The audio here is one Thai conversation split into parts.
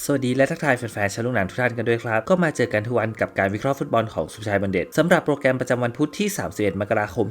สวัสดีและทักทายแฟนๆชาวลูกหนังทุกท่านกันด้วยครับ ก็มาเจอกันทุกวันกับการวิเคราะห์ฟุตบอลของสุชัยบันเด็ดสำหรับโปรแกรมประจำวันพุธที่ 31 มกราคม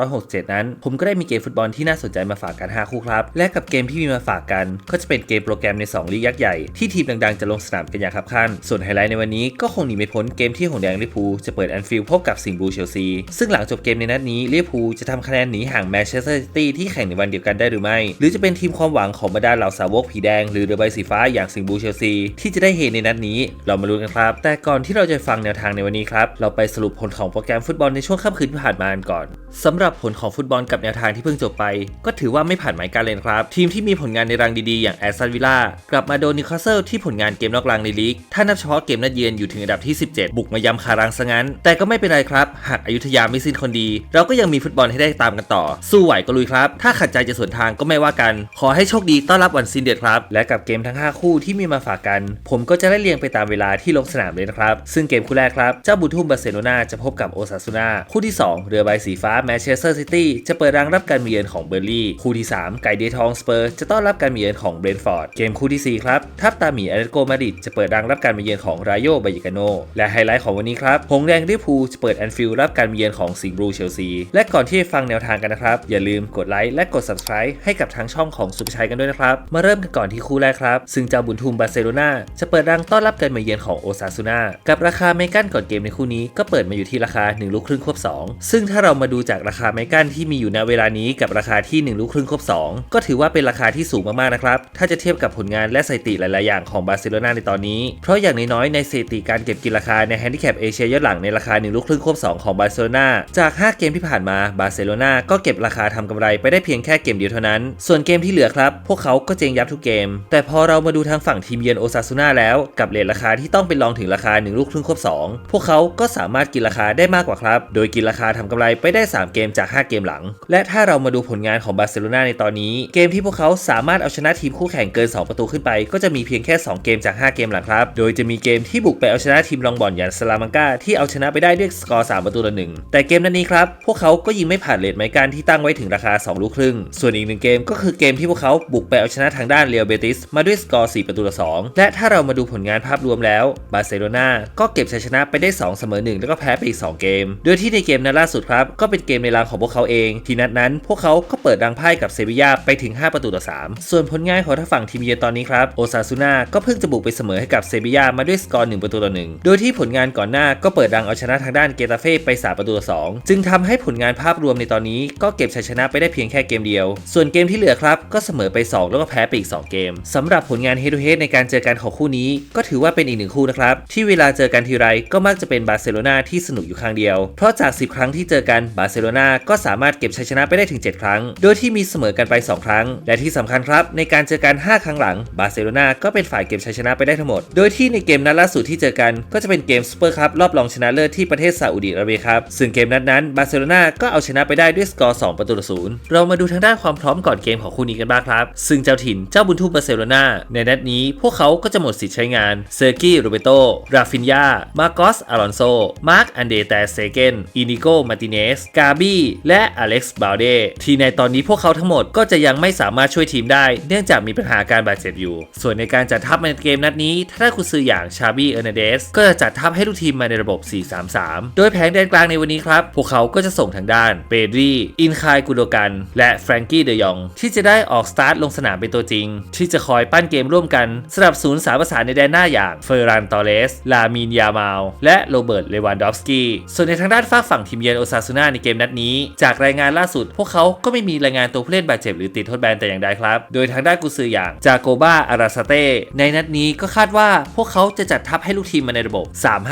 2567 นั้น ผมก็ได้มีเกมฟุตบอลที่น่าสนใจมาฝากกัน 5 คู่ครับ และกับเกมที่มีมาฝากกัน ก็จะเป็นเกมโปรแกรมใน 2 ลีกยักษ์ใหญ่ที่ทีมดังๆ จะลงสนามกันอย่างคับคั่นส่วนไฮไลท์ในวันนี้ก็คงหนีไม่พ้นเกมที่หงแดงลิเวอร์พูจะเปิดแอนฟิลด์พบกับสิงห์บูเชลซีซึ่งหลังจบเกมในนัดนี้ลิเวอร์พูจะทำคะแนนหนีห่างแมนเชสเตอร์ซิตี้ที่แข่งในวันเดียวกันได้หรือไม่ หรือจะเป็นทีมความหวังของบรรดาเหล่าสาวกผีแดงหรือเรือใบสีฟ้าอย่างสิงห์บูเชลีที่จะได้เฮในนัดนี้ เรามาลุ้นกันครับ แต่ก่อนที่เราจะฟังแนวทางในวันนี้ครับ เราไปสรุปผลของโปรแกรมฟุตบอลในช่วงค่ำคืนที่ผ่านมากันก่อนสำหรับผลของฟุตบอลกับแนวทางที่เพิ่งจบไป ก็ถือว่าไม่ผ่านหมายการเลยนครับ ทีมที่มีผลงานในรังดีๆ อย่างแอสตันวิลล่ากลับมาโดนนิวคาสเซิลที่ผลงานเกมนอกรังในลีก ถ้านับเฉพาะเกมนัดเยือนอยู่ถึงอันดับที่ 17 บุกมายำคารังซะงั้น แต่ก็ไม่เป็นไรครับ หากอายุธยาไม่สิ้นคนดี เราก็ยังมีฟุตบอลให้ได้ตามกันต่อ สู้ไหวก็ลุยครับ ถ้าขัดใจจะสวนทางก็ไม่ว่ากัน ขอให้โชคดีต้อนรับวันซินเด็ดครับ และกับเกมทั้ง 5 คู่ที่มีมาฝากกัน ผมก็จะได้เรียงไปตามเวลาที่ลงสนามเลยนะครับ ซึ่งเกมคู่แรกครับเจ้าบุญทุ่มบาร์เซโลนาจะพบกับโอซาซูนาคู่ที่ 2 เรือใบสีฟ้าแมนเชสเตอร์ซิตี้จะเปิดรังรับการมาเยือนของเบอร์ลี่คู่ที่ 3 ไก่เดทองสเปอร์จะต้อนรับการมาเยือนของเบรนท์ฟอร์ดเกมคู่ทีสี่4ครับทัพตาหมีอตเลติโกมาดิดจะเปิดรังรับการมาเยือนของรายโยบายกาโนและไฮไลท์ของวันนี้ครับหงแดงลิเวอร์พูลจะเปิดแอนฟิลด์รับการมาเยือนของสิงห์บลูเชลซีและก่อนที่จะฟังแนวทางกันนะครับ อย่าลืมกดไลค์และกด subscribe ให้กับทางช่องของสุภชัยกันด้วยนะครับ มาเริ่มกันก่อนที่คู่แรกครับ ซึ่งเจ้าบุญทุมบาร์เซโลนาจะเปิดรังต้อนรับการมาเยือนของโอซาซูนากับราคาไม่กั้นก่อนเกมในคู่นี้ก็เปิดมาอยู่ที่ราคา 1 ลูกครึ่งควบ 2 ซึ่งถ้าเรามาดูจากราคาไม่กั้นที่มีอยู่ณเวลานี้กับราคาที่ 1 ลูกครึ่งควบ 2 ก็ถือว่าเป็นราคาที่สูงมากๆนะครับถ้าจะเทียบกับผลงานและสถิติหลายๆอย่างของบาร์เซโลนาในตอนนี้ เพราะอย่างน้อยๆในสถิติการเก็บกินราคาในแฮนดิแคปเอเชียย้อนหลังในราคา 1 ลูกครึ่งควบ 2 ของบาร์เซโลนาจาก 5 เกมที่ผ่านมาบาร์เซโลนาก็เก็บราคาทำกำไรไปได้เพียงแค่เกมเดียวเท่านั้น ส่วนเกมที่เหลือครับพวกเขาก็เจงยับทุกเกม แต่พอเรามาดูทางฝั่งทีมเยือนโอซาซูนาแล้วกับเลทราคาที่ต้องเป็นรองถึงราคา 1 ลูกครึ่งควบ2 พวกเขาก็สามารถกินราคาได้มากกว่าครับ โดยกินราคาทำกำไรไปได้ 3 เกมจาก 5 เกมหลัง และถ้าเรามาดูผลงานของบาร์เซโลนาในตอนนี้ เกมที่พวกเขาสามารถเอาชนะทีมคู่แข่งเกิน 2 ประตูขึ้นไป ก็จะมีเพียงแค่ 2 เกมจาก 5 เกมหลังครับ โดยจะมีเกมที่บุกไปเอาชนะทีมรองบอลอย่างสลามังกาที่เอาชนะไปได้ด้วยสกอร์ 3 ประตูต่อหนึ่งแต่เกมนั้นนี้ครับพวกเขาก็ยิงไม่ผ่านเลทไมการที่ตั้งไว้ถึงราคา 2 ลูกครึ่ง ส่วนอีกหนึ่งเกมก็คือเกมที่พวกเขาบุกไปเอาชนะทางด้านเรียวเบติสมาด้วยสกอร์4ประตูต่อ2 และถ้าเรามาดูผลงานภาพรวมแล้วบาร์เซโลนาก็เก็บชัยชนะไปได้ 2 เสมอ 1 แล้วก็แพ้ไปอีก 2 เกม โดยที่ในเกมนัดล่าสุดครับ ก็เป็นเกมในรางของพวกเขาเอง ที่นัดนั้นพวกเขาก็เปิดรังไพ่กับเซบียาไปถึง 5 ประตูต่อ 3 ส่วนผลงานของทางฝั่งทีมเยือนตอนนี้ครับโอซาซูนาก็เพิ่งจะบุกไปเสมอให้กับเซบียามาด้วยสกอร์1ประตูต่อ1โดยที่ผลงานก่อนหน้าก็เปิดรังเอาชนะทางด้านเกตาเฟ่ไป 3 ประตูต่อ 2 จึงทำให้ผลงานภาพรวมในตอนนี้ก็เก็บชัยชนะไปได้เพียงแค่เกมเดียว ส่วนเกมที่เหลือครับก็เสมอไป 2 แล้วก็แพ้ไปอีก 2 เกมสำหรับผลงานเฮดูเฮดในการการเจอกันของคู่นี้ก็ถือว่าเป็นอีกหนึ่งคู่นะครับ ที่เวลาเจอกันทีไรก็มักจะเป็นบาร์เซโลนาที่สนุกอยู่ครั้งเดียว เพราะจาก 10 ครั้งที่เจอกันบาร์เซโลนาก็สามารถเก็บชัยชนะไปได้ถึง 7 ครั้ง โดยที่มีเสมอกันไป 2 ครั้ง และที่สำคัญครับในการเจอกัน 5 ครั้งหลังบาร์เซโลนาก็เป็นฝ่ายเก็บชัยชนะไปได้ทั้งหมด โดยที่ในเกมนัดล่าสุดที่เจอกันก็จะเป็นเกมซูเปอร์คัพรอบรองชนะเลิศที่ประเทศซาอุดิอาระเบียครับซึ่งเกมนัดนั้นบาร์เซโลนาก็เอาชนะไปได้ด้วยสกอร์ 2 ประตูต่อศูนย์เรามาดูทางด้านความพร้อมก่อนเกมของคู่นี้กันบ้างครับ ซึ่งเจ้าถิ่นเจ้าบุญทุ่มบาร์เซโลนาในนัดนี้พวกเขาก็จะหมดสิทธิ์ใช้งานเซอร์กี้โรเบโต ราฟินยา มาโกสอารอนโซ มาร์คอันเดแตเซเกน อินิโกมาติเนส กาบี้ และอเล็กซ์บาลเดที่ในตอนนี้พวกเขาทั้งหมดก็จะยังไม่สามารถช่วยทีมได้ เนื่องจากมีปัญหาการบาดเจ็บอยู่ ส่วนในการจัดทัพในเกมนัดนี้ ถ้าคุณซื้ออย่างชาบี้เอร์นเดส ก็จะจัดทัพให้ลูกทีมมาในระบบ 4-3-3 โดยแผงแดนกลางในวันนี้ครับ พวกเขาก็จะส่งทางด้าน เปดรีอินคายกุโดกัน และแฟรงกี้ เดยอง ที่จะได้ออกสตาร์ทลงสนามเป็นตัวจริง ที่จะคอยปั้นเกมร่วมกันสำหรับศูนย์สามประสานในแดนหน้าอย่างเฟอร์รันตอเรส ลามินยามาลและโรเบิร์ต เลวานดอฟสกี้ ส่วนในทางด้านฝากฝั่งทีมเยือนโอซาซูนาในเกมนัดนี้ จากรายงานล่าสุด พวกเขาก็ไม่มีรายงานตัวผู้เล่นบาดเจ็บหรือติดโทษแบนแต่อย่างใดครับ โดยทางด้านกุซืออย่างจาโกบาอาราซาเต้ในนัดนี้ก็คาดว่าพวกเขาจะจัดทัพให้ลูกทีมมาในระบบ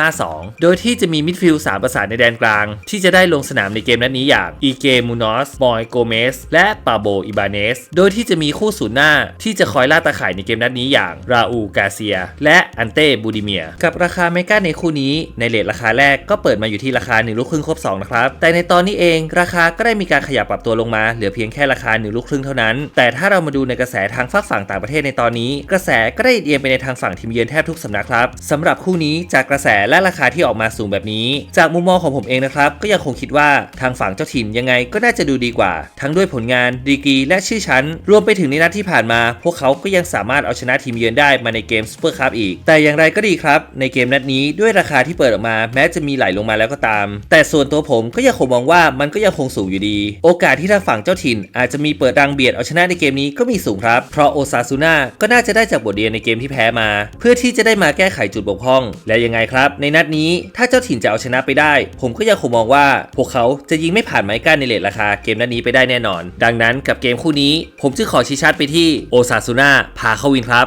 3-5-2 โดยที่จะมีมิดฟิลด์3ประสานในแดนกลาง ที่จะได้ลงสนามในเกมนัดนี้อย่างอีเกมูนอสบอยโกเมสและปาโบอิบาเนสโดยที่จะมีคู่ศูนย์หน้าที่จะคอยล่าตาข่ายในเกมนัดนี้อย่างราอูกาเซีย และอันเต้บูดิเมีย กับราคาเมกาในคู่นี้ในเลทราคาแรกก็เปิดมาอยู่ที่ราคา 1 ลูกครึ่งครบ 2 นะครับ แต่ในตอนนี้เองราคาก็ได้มีการขยับปรับตัวลงมา เหลือเพียงแค่ราคา 1 ลูกครึ่งเท่านั้น แต่ถ้าเรามาดูในกระแสทางฝั่งฝั่งต่างประเทศในตอนนี้ กระแสก็ได้เอียงไปในทางฝั่งทีมเยือนแทบทุกสำนักครับสำหรับคู่นี้จากกระแสและราคาที่ออกมาสูงแบบนี้ จากมุมมองของผมเองนะครับก็ยังคงคิดว่าทางฝั่งเจ้าถิ่นยังไงก็น่าจะดูดีกว่า ทั้งด้วยผลงานดีกรีและชื่อชั้น รวมไปถึงในนัดที่ผ่านมา พวกเขาก็ยังสามารถเอาชนะทีมเยือนได้ได้มาในเกมซูเปอร์คัพอีก แต่อย่างไรก็ดีครับในเกมนัดนี้ด้วยราคาที่เปิดออกมา แม้จะมีไหลลงมาแล้วก็ตาม แต่ส่วนตัวผมก็ยังคงมองว่ามันก็ยังคงสูงอยู่ดี โอกาสที่ทางฝั่งเจ้าถิ่น อาจจะมีเปิดรังเบียดเอาชนะในเกมนี้ก็มีสูงครับ เพราะโอซาซูน่าก็น่าจะได้จากบทเรียนในเกมที่แพ้มา เพื่อที่จะได้มาแก้ไขจุดบกพร่อง และยังไงครับ ในนัดนี้ถ้าเจ้าถิ่นจะเอาชนะไปได้ ผมก็ยังคงมองว่า พวกเขาจะยิงไม่ผ่านไม้กั้นในเลทราคาเกมนัดนี้ไปได้แน่นอน ดังนั้นกับเกมคู่นี้ ผมจึงขอชี้ชัดไปที่โอซาซูน่าพาเข้าวินครับ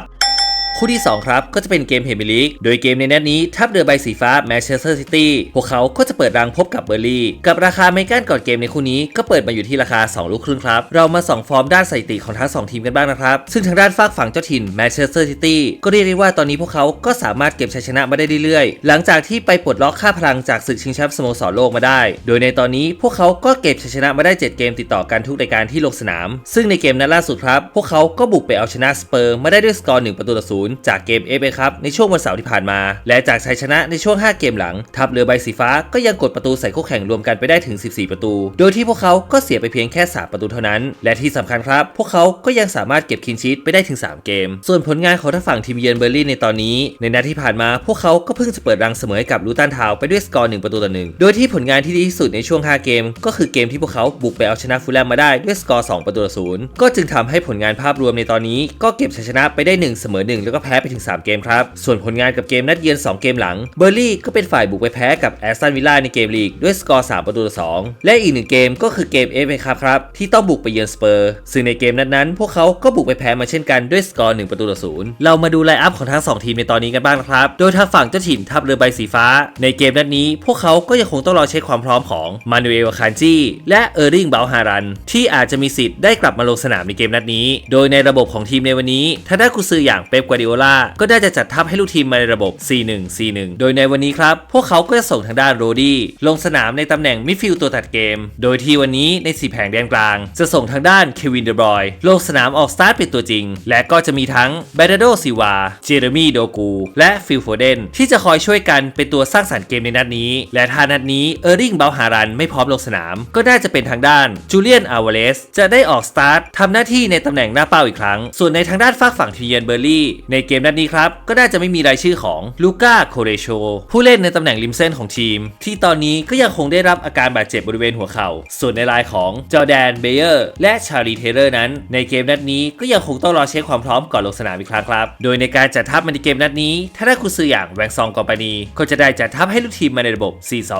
คู่ที่ 2 ครับ ก็จะเป็นเกมเฮมิลิกโดยเกมในนัดนี้ทัพเรือใบสีฟ้าแมนเชสเตอร์ซิตี้พวกเขาก็จะเปิดรังพบกับเบอร์ลี่กับราคาไม่กั้นก่อนเกมในคู่นี้ก็เปิดมาอยู่ที่ราคา 2 ลูกครึ่งครับ เรามาส่องฟอร์มด้านสถิติของทั้ง 2 ทีมกันบ้างนะครับ ซึ่งทางด้านฝากฝั่งเจ้าถิ่นแมนเชสเตอร์ซิตี้ก็เรียกได้ว่าตอนนี้พวกเขาก็สามารถเก็บชัยชนะมาได้เรื่อยๆ หลังจากที่ไปปลดล็อกค่าพลังจากศึกชิงแชมป์สโมสรโลกมาได้ โดยในตอนนี้พวกเขาก็เก็บชัยชนะมาได้ 7 เกมติดต่อกันทุกรายการที่ลงสนาม ซึ่งในเกมนัดล่าสุดครับพวกเขาก็บุกไปเอาชนะสเปอร์มาได้ด้วยสกอร์1ประตูต่อศูนย์จากเกม FA ครับในช่วงวันเสาร์ที่ผ่านมา และจากชัยชนะในช่วง 5 เกมหลัง ทัพเรือใบสีฟ้าก็ยังกดประตูใส่คู่แข่งรวมกันไปได้ถึง 14 ประตู โดยที่พวกเขาก็เสียไปเพียงแค่ 3 ประตูเท่านั้น และที่สำคัญครับ พวกเขาก็ยังสามารถเก็บคินชีตไปได้ถึง 3 เกม ส่วนผลงานของทางฝั่งทีมเยือนเบอร์ลินในตอนนี้ ในนัดที่ผ่านมาพวกเขาก็เพิ่งจะเปิดรังเสมอกับลูตันทาวไปด้วยสกอร์1ประตูต่อหนึ่งโดยที่ผลงานที่ดีที่สุดในช่วง 5 เกม ก็คือเกมที่พวกเขาบุกไปเอาชนะฟูลแลมมาได้ด้วยสกอร์2ประตูต่อศูนย์ก็จึงทำให้ผลงานภาพรวมในตอนนี้ก็เก็บชัยชนะไปได้1เสมอ1แล้วก็แพ้ไปถึง 3 เกมครับ ส่วนผลงานกับเกมนัดเยือน 2 เกมหลัง เบอร์ลี่ก็เป็นฝ่ายบุกไปแพ้กับแอสตันวิลล่าในเกมลีกด้วยสกอร์ 3 ประตูต่อ 2 และอีกหนึ่งเกมก็คือเกมเอฟเอครับครับ ที่ต้องบุกไปเยือนสเปอร์ ซึ่งในเกมนั้นๆ พวกเขาก็บุกไปแพ้มาเช่นกันด้วยสกอร์1ประตูต่อ0เรามาดูไลน์อัพของทั้ง 2 ทีมในตอนนี้กันบ้างครับ โดยทางฝั่งเจ้าถิ่นทัพเรือใบสีฟ้า ในเกมนัดนี้ พวกเขาก็ยังคงต้องรอเช็คความพร้อมของมานูเอลคานจีและเออร์ริงเบลฮารันที่อาจจะมีสิทธิ์ได้กลับมาลงสนามในเกมนัดนี้ โดยในระบบของทีมในวันนี้ทางด้านกุซืออย่างเป๊ปกัวดิโอลาก็ได้จะจัดทัพให้ลูกทีมมาในระบบ 4-1 4-1 โดยในวันนี้ครับ พวกเขาก็จะส่งทางด้านโรดี้ลงสนามในตำแหน่งมิดฟิลด์ตัวตัดเกม โดยที่วันนี้ในสีแผงแดนกลาง จะส่งทางด้านเควินเดบรอยลงสนามออกสตาร์ทเป็นตัวจริง และก็จะมีทั้งเบรโดซิวา เจเรมีโดกู และฟิลโฟเดนที่จะคอยช่วยกันเป็นตัวสร้างสรรค์เกมในนัดนี้ และถ้านัดนี้เออร์ริงเบลฮารันไม่พร้อมลงสนาม ก็น่าจะเป็นทางด้านจูเลียนอาวาเลสจะได้ออกสตาร์ททำหน้าที่ในตำแหน่งหน้าเป้าอีกครั้ง ส่วนในทางด้านฝากฝั่งทีเยนเบอร์ลี่ในในเกมนัดนี้ครับ ก็น่าจะไม่มีรายชื่อของลูก้าโคเรโชผู้เล่นในตำแหน่งริมเส้นของทีม ที่ตอนนี้ก็ยังคงได้รับอาการบาดเจ็บบริเวณหัวเข่า ส่วนในรายของจอแดนเบเยอร์และชาลีเทเลอร์นั้น ในเกมนัดนี้ก็ยังคงต้องรอเช็คความพร้อมก่อนลงสนามอีกครั้งครับ โดยในการจัดทัพมาในเกมนัดนี้ถ้าได้คุณซื้ออย่างแวงซองกอปานีก็จะได้จัดทัพให้ลูกทีมมาในระบบ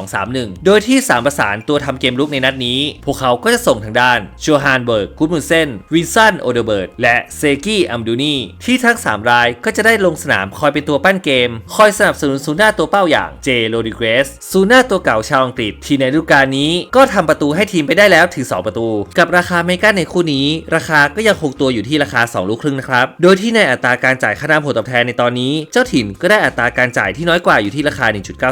4-2-3-1 โดยที่3ประสานตัวทำเกมลุกในนัดนี้ พวกเขาก็จะส่งทางด้านชัวฮานเบิร์กกูดมุนเซนวินสันโอเดเบิร์ตและเซกี้อัมดูนีที่ทั้ง3รายก็จะได้ลงสนามคอยเป็นตัวปั้นเกม คอยสนับสนุนซูน่าตัวเป้าอย่างเจโรดิเกรสซูน่าตัวเก่าชาวอังกฤษที่ในฤดูกาลนี้ก็ทำประตูให้ทีมไปได้แล้วถึง 2 ประตู กับราคาเมกาในคู่นี้ ราคาก็ยังคงตัวอยู่ที่ราคา 2 ลูกครึ่งนะครับ โดยที่ในอัตราการจ่ายค่าน้ำผลตอบแทนในตอนนี้ เจ้าถิ่นก็ได้อัตราการจ่ายที่น้อยกว่าอยู่ที่ราคา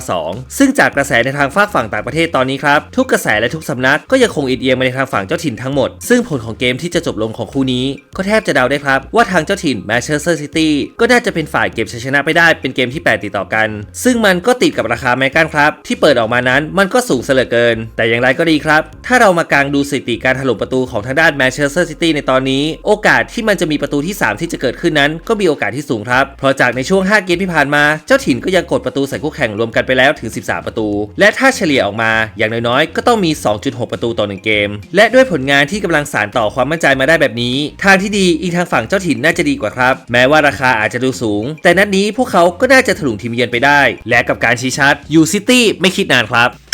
1.92 ซึ่งจากกระแสในทางฝากฝั่งต่างประเทศตอนนี้ครับทุกกระแสและทุกสำนักก็ยังคงอิดเอียงมาในทางฝั่งเจ้าถิ่นทั้งหมด ซึ่งผลของเกมที่จะจบลงของคู่นี้ ก็แทบจะเดาได้ครับว่าทางเจ้าถิ่นแมนเชสเตอร์ซิตี้ก็น่าจะเป็นฝ่ายเก็บชัยชนะไปได้เป็นเกมที่ 8 ติดต่อกัน ซึ่งมันก็ติดกับราคาแมกันครับ ที่เปิดออกมานั้นมันก็สูงเสลือเกิน แต่อย่างไรก็ดีครับ ถ้าเรามากางดูสถิติการถล่มประตูของทางด้านแมนเชสเตอร์ซิตี้ในตอนนี้ โอกาสที่มันจะมีประตูที่ 3 ที่จะเกิดขึ้นนั้น ก็มีโอกาสที่สูงครับเพราะจากในช่วง 5 เกมที่ผ่านมา เจ้าถิ่นก็ยังกดประตูใส่คู่แข่งรวมกันไปแล้วถึง 13 ประตู และถ้าเฉลี่ยออกมาอย่างน้อยๆก็ต้องมี 2.6 ประตูต่อ 1 เกม และด้วยผลงานที่กำลังสานต่อความมั่นใจมาได้แบบนี้ ทางที่ดีอีกทางฝั่งเจ้าถิ่นน่าจะดีกว่าครับ แม้ว่าราคาอาจจะดูสูง แต่นัดนี้พวกเขาก็น่าจะถลุงทีมเยือนไปได้ และกับการชี้ชัดยูซิตี้ไม่คิดนานครับ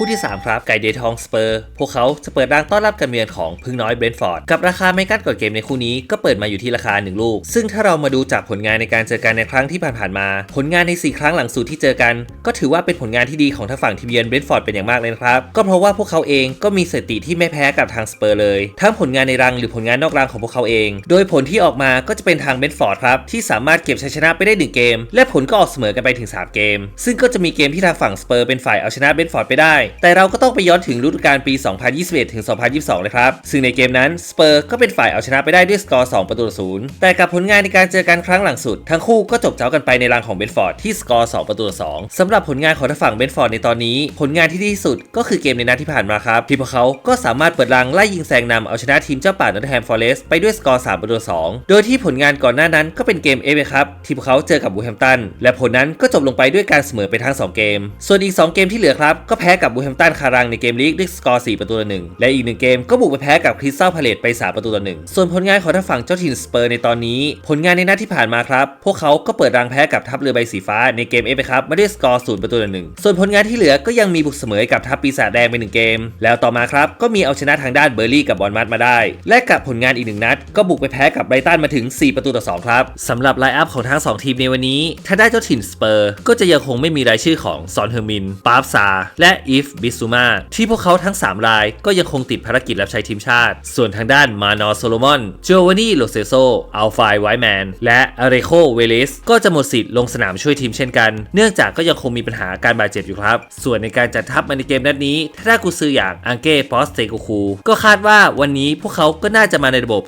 คู่ที่ 3 ครับ ไก่เดทองสเปอร์ พวกเขาจะเปิดร่างต้อนรับการเยือนของพึ่งน้อยเบรนท์ฟอร์ด กับราคาไม่กั้นก่อนเกมในคู่นี้ก็เปิดมาอยู่ที่ราคา 1 ลูก ซึ่งถ้าเรามาดูจากผลงานในการเจอกันในครั้งที่ผ่านๆมา ผลงานใน 4 ครั้งหลังสุดที่เจอกัน ก็ถือว่าเป็นผลงานที่ดีของทางฝั่งทีมเยือนเบรนท์ฟอร์ดเป็นอย่างมากเลยครับ ก็เพราะว่าพวกเขาเองก็มีสถิติที่ไม่แพ้กับทางสเปอร์เลย ทั้งผลงานในรังหรือผลงานนอกรังของพวกเขาเอง โดยผลที่ออกมาก็จะเป็นทางเบรนท์ฟอร์ดครับที่สามารถเก็บชัยชนะไปได้หนึ่งเกม และผลก็ออกเสมอกันไปถึงสามเกม ซึ่งก็จะมีเกมที่ทางฝั่งสเปอร์เป็นฝ่ายเอาชนะเบรนฟอร์ดไปได้แต่เราก็ต้องไปย้อนถึงฤดูกาลปี 2021 ถึง 2022 เลยครับ ซึ่งในเกมนั้นสเปอร์ก็เป็นฝ่ายเอาชนะไปได้ด้วยสกอร์ 2 ประตูต่อศูนย์แต่กับผลงานในการเจอกันครั้งหลังสุด ทั้งคู่ก็จบเจ้ากันไปในรังของเบนฟอร์ดที่สกอร์ 2 ประตูต่อ2สำหรับผลงานของทางฝั่งเบนฟอร์ดในตอนนี้ ผลงานที่ดีที่สุดก็คือเกมในนัดที่ผ่านมาครับที่พวกเขาก็สามารถเปิดรังไล่ยิงแซงนำเอาชนะทีมเจ้าป่านอตแฮมฟอร์เรสไปด้วยสกอร์ 3 ประตูต่อ2โดยที่ผลงานก่อนหน้านั้นก็เป็นเกมเอฟครับที่พวกเขาเจอกับบูแฮมตันและผลนั้นก็จบลงไปด้วยการเสมอไปทั้ง2เกม ส่วนอีก 2 เกมที่เหลือครับก็แพ้กับบูแฮมตันคารังในเกมลีกด้วยสกอร์ 4 ประตูต่อ1และอีกหนึ่งเกมก็บุกไปแพ้กับคริสตัลพาเลตไป 3 ประตูต่อ1ส่วนผลงานของทางฝั่งเจ้าถิ่นสเปอร์ในตอนนี้ ผลงานในนัดที่ผ่านมาครับ พวกเขาก็เปิดรังแพ้กับทัพเรือใบสีฟ้าในเกมเอฟครับมาด้วยสกอร์0ประตูต่อ1ส่วนผลงานที่เหลือก็ยังมีบุกเสมอกับทัพปีศาจแดงไปหนึ่งเกม แล้วต่อมาครับก็มีเอาชนะทางด้านเบอร์ลี่กับบอลมัดมาได้ และกับผลงานอีกหนึ่งนัด ก็บุกไปแพ้กับไบรตันมาถึง 4 ประตูต่อ2ครับสำหรับไลน์อัพของทั้ง 2 ทีมในวันนี้ถ้าได้เจ้าถิ่นสเปอร์ ก็จะยังคงไม่มีรายชื่อของซอนเฮอร์มินปาร์ฟซาและอีฟบิซูมา ที่พวกเขาทั้ง 3 รายก็ยังคงติดภารกิจรับใช้ทีมชาติ ส่วนทางด้านมานอโซโลมอนโจวานีโลเซโซอัลฟายไวแมน และอาเรโคเวเลสก็จะหมดสิทธิ์ลงสนามช่วยทีมเช่นกัน เนื่องจากก็ยังคงมีปัญหาการบาดเจ็บอยู่ครับ ส่วนในการจัดทัพมาในเกมนัดนี้ถ้าได้กุซืออย่างอังเก้ปอสเตกูคูก็คาดว่าวันนี้พวกเขาก็น่าจะมาในระบบ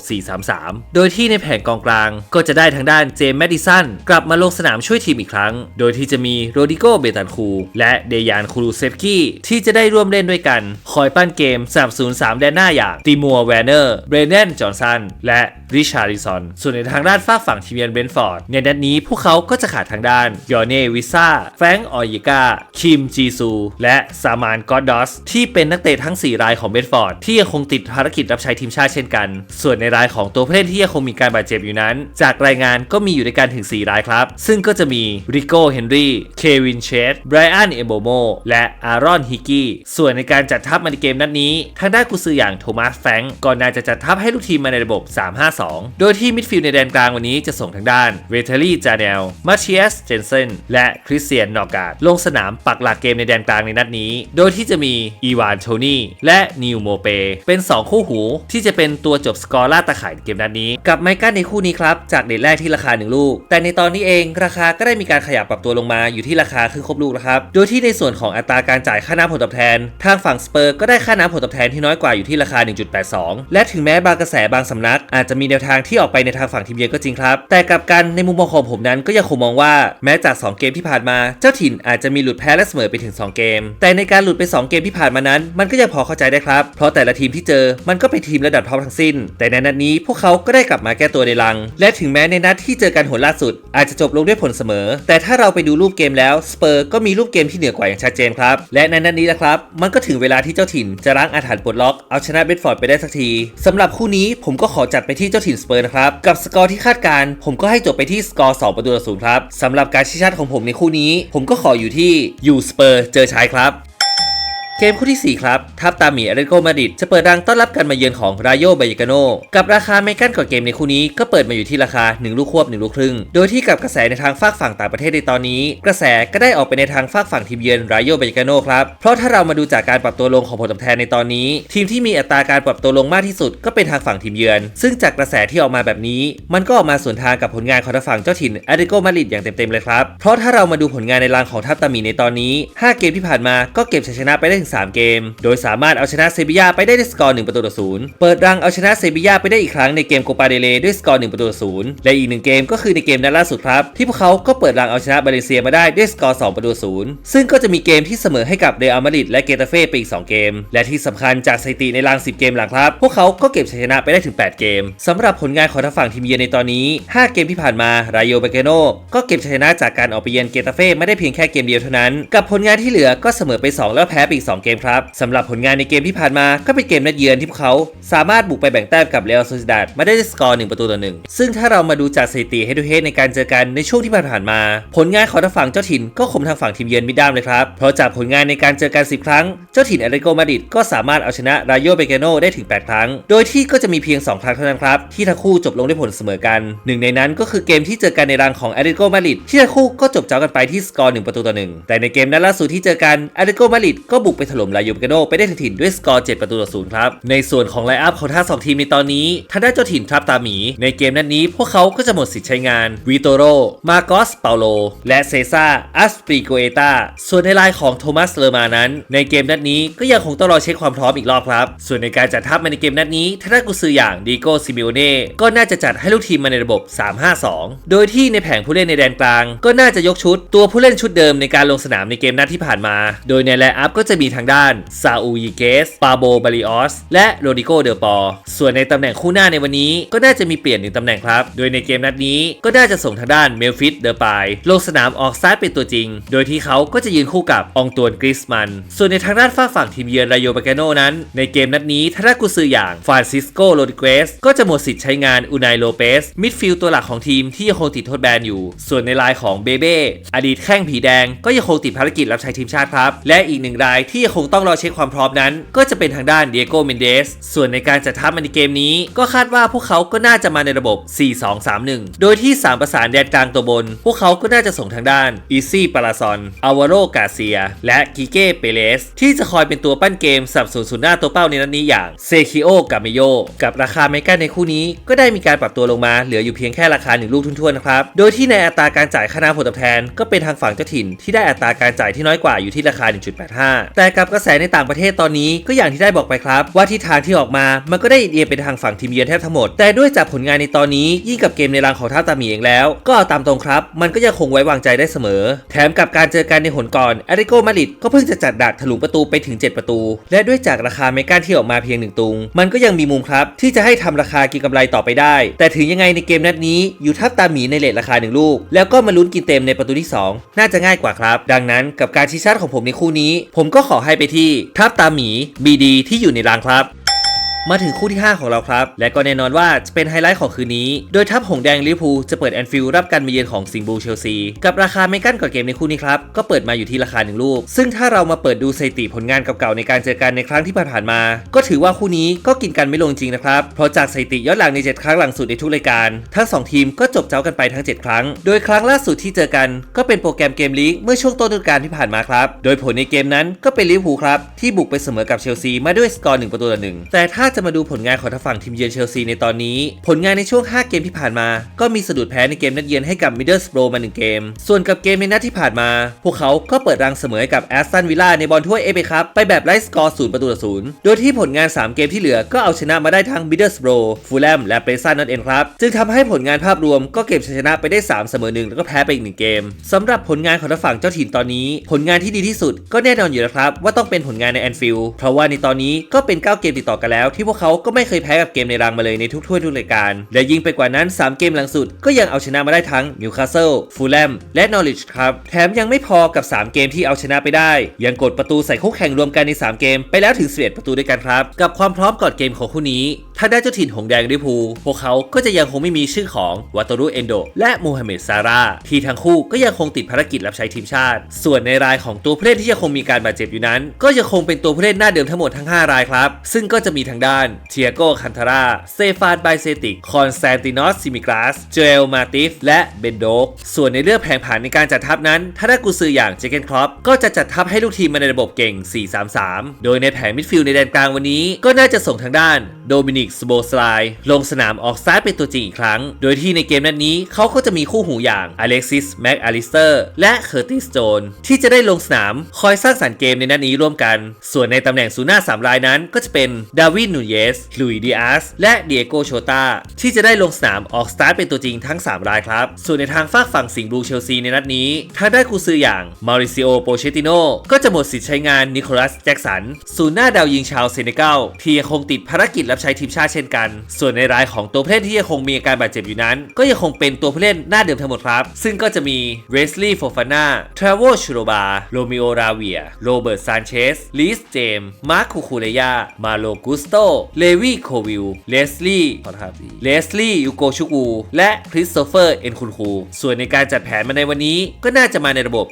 4-3-3 โดยที่ในแผงกองกลาง ก็จะได้ทางด้านเจมส์แมดดิสันกลับมาลงสนามช่วยทีมอีกครั้ง โดยที่จะมีโรดิโก เบตันคู และเดยานคูรูเซฟกี้ทที่จะได้ร่วมเล่นด้วยกัน คอยปั้นเกมสนับสนุน3แดนหน้าอย่างติมัวแวนเนอร์เบรเนนจอห์นสันและริชาริซอนส่วนในทางด้านฝากฝั่งทีมเยือนเบนฟอร์ดในนัดนี้พวกเขาก็จะขาดทางด้านยอเน่วิซ่าแฟรงค์ออยิกาคิมจีซู และซามานกอดดอสที่เป็นนักเตะทั้ง 4 รายของเบนฟอร์ดที่ยังคงติดภารกิจรับใช้ทีมชาติเช่นกัน ส่วนในรายของตัวผู้เล่นที่ยังคงมีการบาดเจ็บอยู่นั้น จากรายงานก็มีอยู่ด้วยกันถึง 4 รายครับ ซึ่งก็จะมีริโก้เฮนรี่เควินเชสไบรอันเอโบโมและอารอนฮิกกี้ ส่วนในการจัดทัพมาในเกมนัดนี้ ทางด้านกุซืออย่างโทมัสแฟงก์ก็น่าจะจัดทัพให้ลูกทีมมาในระบบ 3-5-2 โดยที่มิดฟิลด์ในแดนกลางวันนี้จะส่งทางด้านเวเทอรี่จาเนลมาเชียสเจนเซนและคริสเตียนนอการ์ดลงสนามปักหลักเกมในแดนกลางในนัดนี้ โดยที่จะมีอีวานโทนี่และนิวโมเปเป็น 2 คู่หูที่จะเป็นตัวจบสกอร์ล่าตะข่ายในเกมนัดนี้ กับไมเคิลในคู่นี้ครับ จากเดทแรกที่ราคา 1 ลูก แต่ในตอนนี้เองราคาก็ได้มีการขยับปรับตัวลงมาอยู่ที่ราคาครึ่งครบลูกแล้วครับ โดยที่ในส่วนของอัตราการจ่ายค่าน้ำผลตอบแทน ทางฝั่งสเปอร์ก็ได้ค่าน้ำผลตอบแทนที่น้อยกว่าอยู่ที่ราคา 1.82 และถึงแม้บางกระแสบางสำนัก อาจจะมีแนวทางที่ออกไปในทางฝั่งทีมเยือนก็จริงครับ แต่กลับกันในมุมมองของผมนั้นก็ยังคงมองว่าแม้จาก 2 เกมที่ผ่านมา เจ้าถิ่นอาจจะมีหลุดแพ้และเสมอไปถึง 2 เกม แต่ในการหลุดไป 2 เกมที่ผ่านมานั้น มันก็ยังพอเข้าใจได้ครับ เพราะแต่ละทีมที่เจอมันก็เป็นทีมระดับท็อปทั้งสิ้น แต่ในนัดนี้พวกเขาก็ได้กลับมาแก้ตัวในรัง และถึงแม้ในนัดที่เจอกันหนล่าสุด อาจจะจบลงด้วยผลเสมอ แต่ถ้าเราไปดูรูปเกมแล้วสเปอร์ก็มีรูปเกมที่เหนือกว่าอย่างชัดเจนครับและในนัดนี้นะครับ มันก็ถึงเวลาที่เจ้าถิ่นจะล้างอาถรรพ์ปลดล็อกเอาชนะเบดฟอร์ดไปได้สักทีสำหรับคู่นี้ผมก็ขอจัดไปที่เจ้าถิ่นสเปอร์นะครับ กับสกอร์ที่คาดการณ์ผมก็ให้จบไปที่สกอร์2ประตูต่อศูนย์ครับสำหรับการชี้ชัดของผมในคู่นี้ ผมก็ขออยู่ที่ยูสเปอร์เจอชายครับ เกมคู่ที่ 4 ครับ ทัพตาหมีอาเรโกมาดิดจะเปิดรังต้อนรับการมาเยือนของรายโยไบยกาโน กับราคาไม่กั้นก่อนเกมในคู่นี้ก็เปิดมาอยู่ที่ราคา 1 ลูกควบ 1 ลูกครึ่ง โดยที่กับกระแสในทางฝากฝั่งต่างประเทศในตอนนี้ กระแสก็ได้ออกไปในทางฝากฝั่งทีมเยือนรายโยไบยกาโนครับ เพราะถ้าเรามาดูจากการปรับตัวลงของผลตอบแทนในตอนนี้ ทีมที่มีอัตราการปรับตัวลงมากที่สุดก็เป็นทางฝั่งทีมเยือน ซึ่งจากกระแสที่ออกมาแบบนี้ มันก็ออกมาสวนทางกับผลงานของทางฝั่งเจ้าถิ่นอาเรโกมาดิดอย่างเต็มๆเลยครับเพราะถ้าเรามาดูผลงานในรังของทัพตาหมีในตอนนี้ 5 เกมที่ผ่านมาก็เก็บชัยชนะไปได้ถึง3 เกม โดยสามารถเอาชนะเซบียาไปได้ด้วยสกอร์1ประตูต่อศูนย์เปิดรังเอาชนะเซบียาไปได้อีกครั้งในเกมโกปาเดเลด้วยสกอร์1ประตูต่อศูนย์และอีกหนึ่งเกมก็คือในเกมนัดล่าสุดครับที่พวกเขาก็เปิดรังเอาชนะบาเลเซียมาได้ด้วยสกอร์2ประตูต่อศูนย์ซึ่งก็จะมีเกมที่เสมอให้กับเรอัลมาดริดและเกตาเฟ่ไปอีก 2 เกม และที่สำคัญจากสถิติในรัง10 เกมหลังครับ พวกเขาก็เก็บชัยชนะไปได้ถึง 8 เกมสำหรับผลงานของทางฝั่งทีมเยือนในตอนนี้ 5 เกมที่ผ่านมา รายโยเบเกโนก็เก็บชัยชนะจากการออกไปเยือนเกตาเฟ่ไม่ได้เพียงแค่เกมเดียวเท่านั้น กับผลงานที่เหลือก็เสมอไป 2 แล้วแพ้ไปอีก2 เกมครับสำหรับผลงานในเกมที่ผ่านมาก็เป็นเกมนัดเยือนที่พวกเขา สามารถบุกไปแบ่งแต้มกับเรอัลโซซิดาดมาได้ด้วยสกอร์1ประตูต่อหนึ่งซึ่งถ้าเรามาดูจากสถิติเฮดูเฮดในการเจอกันในช่วงที่ผ่านๆมา ผลงานของทางฝั่งเจ้าถิ่นก็คมทางฝั่งทีมเยือนมิดด้ามเลยครับเพราะจากผลงานในการเจอกัน 10 ครั้ง เจ้าถิ่นอาริโกมาดิดก็สามารถเอาชนะรายโยเบเกโนได้ถึง 8 ครั้ง โดยที่ก็จะมีเพียง 2 ครั้งเท่านั้นครับที่ทั้งคู่จบลงด้วยผลเสมอกันหนึ่งในนั้นก็คือเกมที่เจอกันในรังของอาริโกมาดิดที่ทั้งคู่ก็จบเจ้ากันไปที่สกอร์1ประตูต่อหนึ่งแต่ในเกมนัดล่าสุดที่เจอกันอาริโกมาดิดก็บุกไปถล่มลายูเบกโนไปได้ถึงถิ่นด้วยสกอร์ 7 ประตูต่อศูนย์ครับ ในส่วนของไลน์อัพของทั้งสองทีมในตอนนี้ทางด้านเจ้าถิ่นทรับตาหมี ในเกมนัดนี้พวกเขาก็จะหมดสิทธิ์ใช้งานวิโตโร มาโกสเปาโล และเซซ่าอัสปริโกเอตาส่วนในลน์ของโทมัสเลอร์มานั้น ในเกมนัดนี้ก็ยังคงต้องรอเช็คความพร้อมอีกรอบครับ ส่วนในการจัดทัพมาในเกมนัดนี้ทางด้านกุซืออย่างดีโกซิมิโอเน่ก็น่าจะจัดให้ลูกทีมมาในระบบ 3-5-2 โดยที่ในแผงผู้เล่นในแดนกลาง ก็น่าจะยกชุด ตัวผู้เล่นชุดเดิมในการลงสนามในเกมนัดที่ผ่านมา โดยในไลน์อัพก็จะมีทางด้านซาอูยิเกส ปาโบบาริออส และโรดิโกเดอปอ ส่วนในตำแหน่งคู่หน้าในวันนี้ก็น่าจะมีเปลี่ยนหนึ่งตำแหน่งครับ โดยในเกมนัดนี้ก็น่าจะส่งทางด้านเมลฟิตเดอปายลงสนามออกซ้ายเป็นตัวจริง โดยที่เขาก็จะยืนคู่กับองตวนกริสมัน ส่วนในทางด้านฝ้าฝั่งทีมเยือนรายโยบาเกโนนั้น ในเกมนัดนี้ทางด้านกุซืออย่างฟรานซิสโกโรดิเกสก็จะหมดสิทธิ์ใช้งานอูนายโลเปสมิดฟิลด์ตัวหลักของทีมที่ยังคงติดโทษแบนอยู่ ส่วนในไลน์ของเบเบ้อดีตแข้งผีแดงก็ยังคงติดภารกิจรับใช้ทีมชาติครับ และอีกหนึ่งรายที่ยังคงต้องรอเช็คความพร้อมนั้น ก็จะเป็นทางด้านเดียโกเมนเดสส่วนในการจัดทัพมาในเกมนี้ ก็คาดว่าพวกเขาก็น่าจะมาในระบบ 4-2-3-1 โดยที่ 3 ประสานแดนกลางตัวบน พวกเขาก็น่าจะส่งทางด้านอีซี่ปาราซอนอาวาโรกาเซีย และกิเก้เปเลสที่จะคอยเป็นตัวปั้นเกมสับสนุนศูนย์หน้าตัวเป้าในนัดนี้อย่างเซคิโอกาเมโยกับราคาเมกาในคู่นี้ ก็ได้มีการปรับตัวลงมาเหลืออยู่เพียงแค่ราคาหนึ่งลูกทุ่นๆนะครับโดยที่ในอัตราการจ่ายค่าน้ำผลตอบแทน ก็เป็นทางฝั่งเจ้าถิ่นที่ได้อัตราการจ่ายที่น้อยกว่าอยู่ที่ราคา 1.85 แต่กับกระแสในต่างประเทศตอนนี้ก็อย่างที่ได้บอกไปครับ ว่าทิศทางที่ออกมามันก็ได้เอียงไปทางฝั่งทีมเยือนแทบทั้งหมด แต่ด้วยจากผลงานในตอนนี้ยิ่งกับเกมในรังของท่าตาหมีเองแล้ว ก็เอาตามตรงครับ มันก็ยังคงไว้วางใจได้เสมอ แถมกับการเจอกันในหนก่อนแอริโกมาริดก็เพิ่งจะจัดดักถลุงประตูไปถึง 7 ประตู และด้วยจากราคาเมกาที่ออกมาเพียงหนึ่งตุง มันก็ยังมีมุมครับที่จะให้ทำราคากินกำไรต่อไปได้ แต่ถึงยังไงในเกมนัดนี้อยู่ทับตาหมีในเลทราคาหนึ่งลูก แล้วก็มาลุ้นกินเต็มในประตูที่ 2 น่าจะง่ายกว่าครับ ดังนั้นกับการชี้ชัดของผมในคู่นี้ ผมก็ขอให้ไปที่ทับตาหมีบีดีที่อยู่ในรางครับ มาถึงคู่ที่ 5 ของเราครับ และก็แน่นอนว่าจะเป็นไฮไลท์ของคืนนี้ โดยทัพหงแดงลิเวอร์พูลจะเปิดแอนฟิลด์รับการมาเยือนของสิงห์บูเชลซี กับราคาไม่กั้นก่อนเกมในคู่นี้ครับ ก็เปิดมาอยู่ที่ราคาหนึ่งลูก ซึ่งถ้าเรามาเปิดดูสถิติผลงานเก่าๆในการเจอกันในครั้งที่ผ่านๆมา ก็ถือว่าคู่นี้ก็กินกันไม่ลงจริงนะครับ เพราะจากสถิติย้อนหลังใน 7 ครั้งหลังสุดในทุกรายการ ทั้ง 2 ทีมก็จบเจ้ากันไปทั้ง 7 ครั้ง โดยครั้งล่าสุดที่เจอกัน ก็เป็นโปรแกรมเกมลีกเมื่อช่วงต้นฤดูกาลที่ผ่านมาครับ โดยผลในเกมนั้นก็เป็นลิเวอร์พูลครับที่บุกไปเสมอกับเชลซีมาด้วยสกอร์หนึ่งประตูต่อหนึ่งแต่ถ้าจะมาดูผลงานของทางฝั่งทีมเยือนเชลซีในตอนนี้ ผลงานในช่วง 5 เกมที่ผ่านมา ก็มีสะดุดแพ้ในเกมนัดเยือนให้กับมิดเดิลสโบรมา 1 เกม ส่วนกับเกมในนัดที่ผ่านมา พวกเขาก็เปิดรังเสมอกับแอสตันวิลล่าในบอลถ้วยเอเปครับไปแบบไร้สกอร์ศูนย์ประตูต่อศูนย์โดยที่ผลงาน 3 เกมที่เหลือก็เอาชนะมาได้ทั้งมิดเดิลสโบรฟูลแลมและเปรซันนั่นเองครับจึงทำให้ผลงานภาพรวมก็เก็บชัยชนะไปได้ 3 เสมอหนึ่งแล้วก็แพ้ไปอีกหนึ่งเกมสำหรับผลงานของทางฝั่งเจ้าถิ่นตอนนี้ ผลงานที่ดีที่สุดก็แน่นอนอยู่แล้วครับว่าต้องเป็นผลงานในแอนฟิลด์เพราะว่าในตอนนี้ก็เป็น 9 เกมติดต่อกันแล้วทพวกเขาก็ไม่เคยแพ้กับเกมในรังมาเลยในทุกถ้วยทุกรายการ และยิ่งไปกว่านั้น 3 เกมหลังสุด ก็ยังเอาชนะมาได้ทั้งนิวคาสเซิลฟูลแลมและนอริชครับ แถมยังไม่พอกับ 3 เกมที่เอาชนะไปได้ ยังกดประตูใส่คู่แข่งรวมกันใน 3 เกม ไปแล้วถึง11ประตูด้วยกันครับ กับความพร้อมก่อนเกมของคู่นี้ถ้าได้เจ้าถิ่นหงแดงลิพูพวกเขาก็จะยังคงไม่มีชื่อของวัตรุเอนโด และมูฮัมเหม็ดซาร่าที่ทั้งคู่ก็ยังคงติดภารกิจรับใช้ทีมชาติ ส่วนในรายของตัวผู้เล่นที่ยังคงมีการบาดเจ็บอยู่นั้น ก็ยังคงเป็นตัวผู้เล่นหน้าเดิมทั้งหมดทั้ง 5 รายครับ ซึ่งก็จะมีทางด้านเทียโกคันทาราเซฟานไบเซติก คอนสแตนตินอสซิมิกราส เจเอลมาติฟ และเบนโดก ส่วนในเรื่องแผนผันในการจัดทัพนั้นถ้าได้กุซืออย่างเจเกนครอปก็จะจัดทัพให้ลูกทีมมาในระบบเก่ง 4-3-3 โดยในแผงมิดฟิลด์ในแดนกลางวันนี้ ก็น่าจะส่งทางด้าน โดมินิกสโบสไลลงสนามออกซ้ายเป็นตัวจริงอีกครั้ง โดยที่ในเกมนัดนี้เขาก็จะมีคู่หูอย่างอเล็กซิสแม็กอลิสเตอร์และเคอร์ติสโจนที่จะได้ลงสนามคอยสร้างสรรค์เกมในนัดนี้ร่วมกัน ส่วนในตำแหน่งศูนย์หน้า3รายนั้นก็จะเป็นดาวินนูเยสลุยดิอาสและเดียโกโชตาที่จะได้ลงสนามออกสตาร์ทเป็นตัวจริงทั้ง 3 รายครับ ส่วนในทางฝากฝั่งสิงห์บลูเชลซีในนัดนี้ทางด้กูซืออย่างมาริซิโอโปเชติโนก็จะหมดสิทธิ์ใช้งานนิโคลัสแจ็กสันศูนย์หน้าดาวยิงชาวเซเนกัลที่ยังคงติดภารกิจรับใช้ทีมชาติเช่นกัน ส่วนในรายของตัวผู้เล่นที่ยังคงมีอาการบาดเจ็บอยู่นั้น ก็ยังคงเป็นตัวผู้เล่นหน้าเดิมทั้งหมดครับ ซึ่งก็จะมีเวสลีย์โฟฟาน่าทราโวชูโรบาโรมิโอราเวียโรเบิร์ตซานเชสลิสเจมมาร์คคูคูเรยามาโลกุสโตเลวีโควิลเลสลีย์ขอโทษครับเลสลีย์ยูโกชูกูและคริสโตเฟอร์เอ็นคุนคูส่วนในการจัดแผนมาในวันนี้ ก็น่าจะมาในระบบ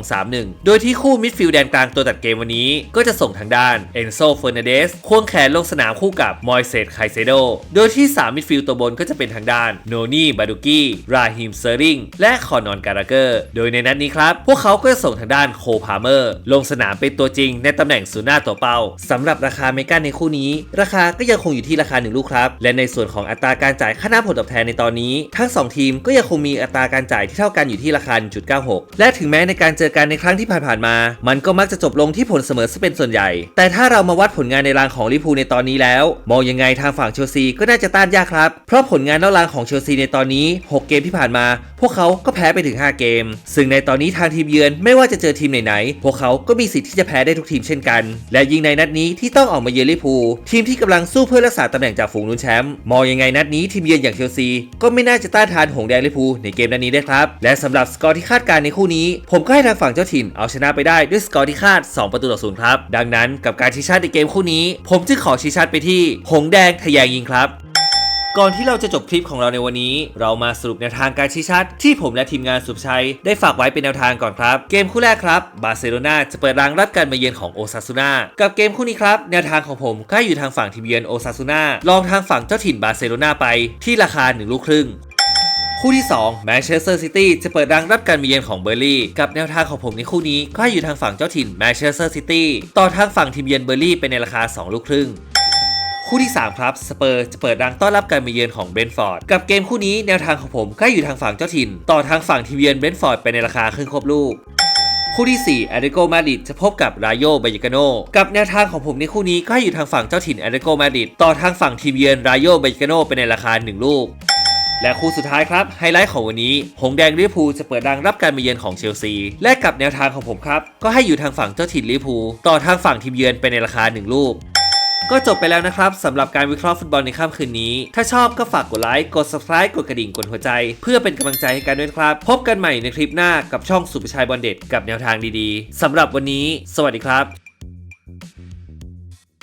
4-2-3-1 โดยที่คู่มิดฟิลด์แดนกลางตัวตัดเกมวันนี้ ก็จะส่งทางด้านเอนโซเฟอร์นันเดสควงแขนลงสนามคู่กับมอยเซตไคเซโด โดยที่ 3 มิดฟิลด์ตัวบนก็จะเป็นทางด้านโนนี่บาดูกี้ราฮิมเซอร์ริงและคอนอนการาเกอร์ โดยในนัดนี้ครับ พวกเขาก็จะส่งทางด้านโคพาเมอร์ ลงสนามเป็นตัวจริงในตำแหน่งศูนย์หน้าตัวเป้าสำหรับราคาเมกาในคู่นี้ ราคาก็ยังคงอยู่ที่ราคา 1 ลูกครับ และในส่วนของอัตราการจ่ายค่าหน้าผลตอบแทนในตอนนี้ ทั้ง 2 ทีมก็ยังคงมีอัตราการจ่ายที่เท่ากันอยู่ที่ราคา 1.96 และถึงแม้ในการเจอกันในครั้งที่ผ่านๆมา มันก็มักจะจบลงที่ผลเสมอซะเป็นส่วนใหญ่ แต่ถ้าเรามาวัดผลงานในรางของลิพูในตอนนี้แล้วมองยังไงทางฝั่งเชลซีก็น่าจะต้านยากครับ เพราะผลงานนอกรางของเชลซีในตอนนี้ 6 เกมที่ผ่านมา พวกเขาก็แพ้ไปถึง 5 เกม ซึ่งในตอนนี้ทางทีมเยือนไม่ว่าจะเจอทีมไหนๆพวกเขาก็มีสิทธิ์ที่จะแพ้ได้ทุกทีมเช่นกัน และยิ่งในนัดนี้ที่ต้องออกมาเยือนลิเวอร์พูลทีมที่กำลังสู้เพื่อรักษาตำแหน่งจากฝูงลุ้นแชมป์มองยังไงนัดนี้ทีมเยือนอย่างเชลซีก็ไม่น่าจะต้านทานหงแดงลิเวอร์พูลในเกมนัดนี้ได้ครับ และสำหรับสกอร์ที่คาดการณ์ในคู่นี้ ผมก็ให้ทางฝั่งเจ้าถิ่นเอาชนะไปได้ด้วยสกอร์ที่คาด 2 ประตูต่อศูนย์ครับดังนั้นกับการชี้ชาร์จในเกมคู่นี้ ผมจึงขอชี้ชาร์จไปที่หงแดงทะแยงยิงครับก่อนที่เราจะจบคลิปของเราในวันนี้ เรามาสรุปแนวทางการชี้ชัด ที่ผมและทีมงานสุภชัย ได้ฝากไว้เป็นแนวทางก่อนครับ เกมคู่แรกครับบาร์เซโลนาจะเปิดรังรับการมาเยือนของโอซาซูนากับเกมคู่นี้ครับ แนวทางของผมก็อยู่ทางฝั่งทีมเยือนโอซาซูนาลองทางฝั่งเจ้าถิ่นบาร์เซโลนาไปที่ราคา1ลูกครึ่งคู่ที่2แมนเชสเตอร์ซิตี้จะเปิดรังรับการมาเยือนของเบอร์ลี่กับแนวทางของผมในคู่นี้ก็อยู่ทางฝั่งเจ้าถิ่นแมนเชสเตอร์ซิตี้ต่อทางฝั่งทีมเยือนเบอร์ลี่เป็นในราคา 2 ลูกครึ่ง คู่ที่ 3 ครับ สเปอร์จะเปิดรังต้อนรับการมาเยือนของเบรนฟอร์ด กับเกมคู่นี้แนวทางของผมก็อยู่ทางฝั่งเจ้าถิ่น ต่อทางฝั่งทีมเยือนเบรนฟอร์ดไปในราคาครึ่งครบลูกคู่ที่ 4 แอตเลติโกมาดริดจะพบกับรายโยบายกาโน กับแนวทางของผมในคู่นี้ก็อยู่ทางฝั่งเจ้าถิ่นแอตเลติโกมาดริด ต่อทางฝั่งทีมเยือนรายโยบายกาโนไปในราคา 1 ลูก และคู่สุดท้ายครับ ไฮไลท์ของวันนี้ หงแดงลิเวอร์พูลจะเปิดรังรับการมาเยือนของเชลซี และกับแนวทางของผมครับ ก็ให้อยู่ทางฝั่งเจ้าถิ่นลิเวอร์พูล ต่อทางฝั่งทีมเยือนไปในราคา 1 ลูก ก็จบไปแล้วนะครับสำหรับการวิเคราะห์ฟุตบอลในค่ำคืนนี้ ถ้าชอบก็ฝากกดไลค์กด subscribe กดกระดิ่งกดหัวใจ เพื่อเป็นกำลังใจให้กันด้วยครับ พบกันใหม่ในคลิปหน้ากับช่องสุภชัยบอลเด็ดกับแนวทางดีๆสำหรับวันนี้ สวัสดีครับ